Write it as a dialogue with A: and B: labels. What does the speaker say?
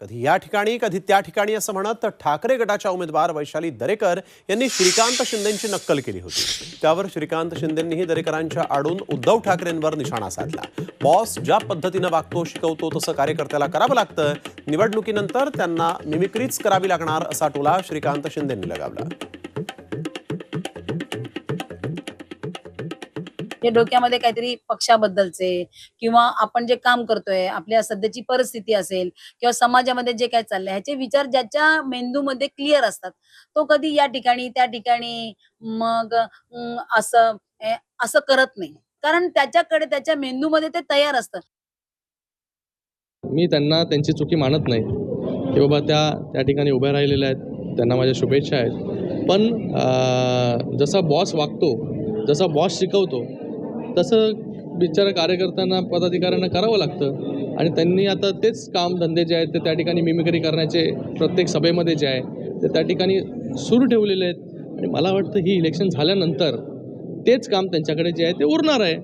A: कधी या ठिकाणी कधी त्या ठिकाणी असं म्हणत ठाकरे गटाच्या उमेदवार वैशाली दरेकर यांनी श्रीकांत शिंदेची नक्कल केली होती. त्यावर श्रीकांत शिंदेंनीही दरेकरांच्या आडून उद्धव ठाकरेंवर निशाणा साधला. बॉस ज्या पद्धतीनं वागतो शिकवतो तसं कार्यकर्त्याला करावं लागतं निवडणुकीनंतर त्यांना मिमिक्रीच करावी लागणार असा टोला श्रीकांत शिंदेंनी लगावला.
B: जे डोक्यामध्ये काहीतरी पक्षाबद्दलचे किंवा आपण जे काम करतोय आपल्या सध्याची परिस्थिती असेल किंवा समाजामध्ये जे काय चाललंय ह्याचे विचार ज्याच्या मेंदूमध्ये क्लिअर असतात तो कधी या ठिकाणी त्या ठिकाणी मग असं असं करत नाही. कारण त्याच्याकडे त्याच्या मेंदूमध्ये ते तयार असतं.
C: मी त्यांना त्यांची चुकी मानत नाही की बाबा त्या त्या ठिकाणी उभ्या राहिलेल्या आहेत त्यांना माझ्या शुभेच्छा आहेत. पण जसा बॉस वागतो जसा बॉस शिकवतो तसं बिचारा कार्यकर्त्यांना पदाधिकाऱ्यांना करावं लागतं. आणि त्यांनी आता तेच काम धंदे जे आहेत ते त्या ठिकाणी मिमिक्री करण्याचे प्रत्येक सभेमध्ये जे आहे ते त्या ठिकाणी सुरू ठेवलेले आहेत. आणि मला वाटतं ही इलेक्शन झाल्यानंतर तेच काम त्यांच्याकडे जे आहे ते उरणार आहे.